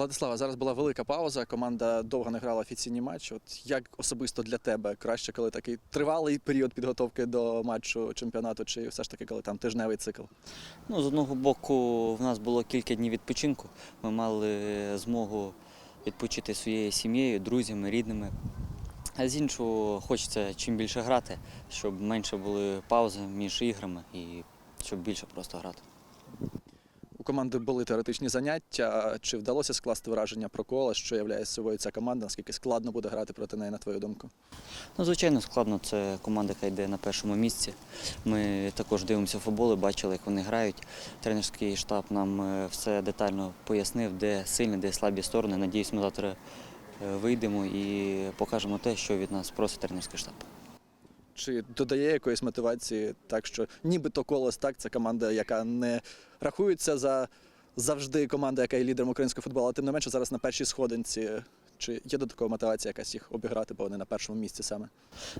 Владислава, зараз була велика пауза. Команда довго не грала офіційні матчі. От як особисто для тебе краще, коли такий тривалий період підготовки до матчу чемпіонату, чи все ж таки, коли там тижневий цикл? Ну, з одного боку, в нас було кілька днів відпочинку. Ми мали змогу відпочити своєю сім'єю, друзями, рідними. А з іншого, хочеться чим більше грати, щоб менше були паузи між іграми і щоб більше просто грати. Команди були теоретичні заняття. Чи вдалося скласти враження про коло, що являє собою ця команда? Наскільки складно буде грати проти неї, на твою думку? Ну, звичайно, складно. Це команда, яка йде на першому місці. Ми також дивимося футбол і бачили, як вони грають. Тренерський штаб нам е, все детально пояснив, де сильні, де слабі сторони. Надіюсь, ми завтра е, вийдемо і покажемо те, що від нас просить тренерський штаб. Чи додає якоїсь мотивації, так що нібито колос так, це команда, яка не рахується за завжди команда, яка є лідером українського футболу, але тим не менше зараз на першій сходинці. Чи є додаткова мотивація якась їх обіграти, бо вони на першому місці саме?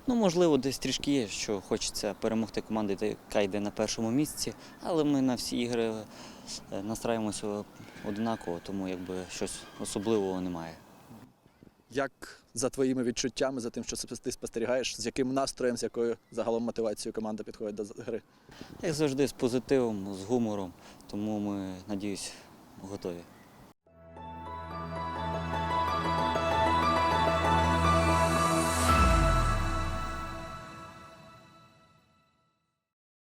Ну, можливо, десь трішки є, що хочеться перемогти команду, яка йде на першому місці, але ми на всі ігри е, настраюємося однаково, тому якби щось особливого немає. Як за твоїми відчуттями, за тим, що ти спостерігаєш, з яким настроєм, з якою загалом мотивацією команда підходить до гри? Як завжди, з позитивом, з гумором, тому ми, надіюсь, готові.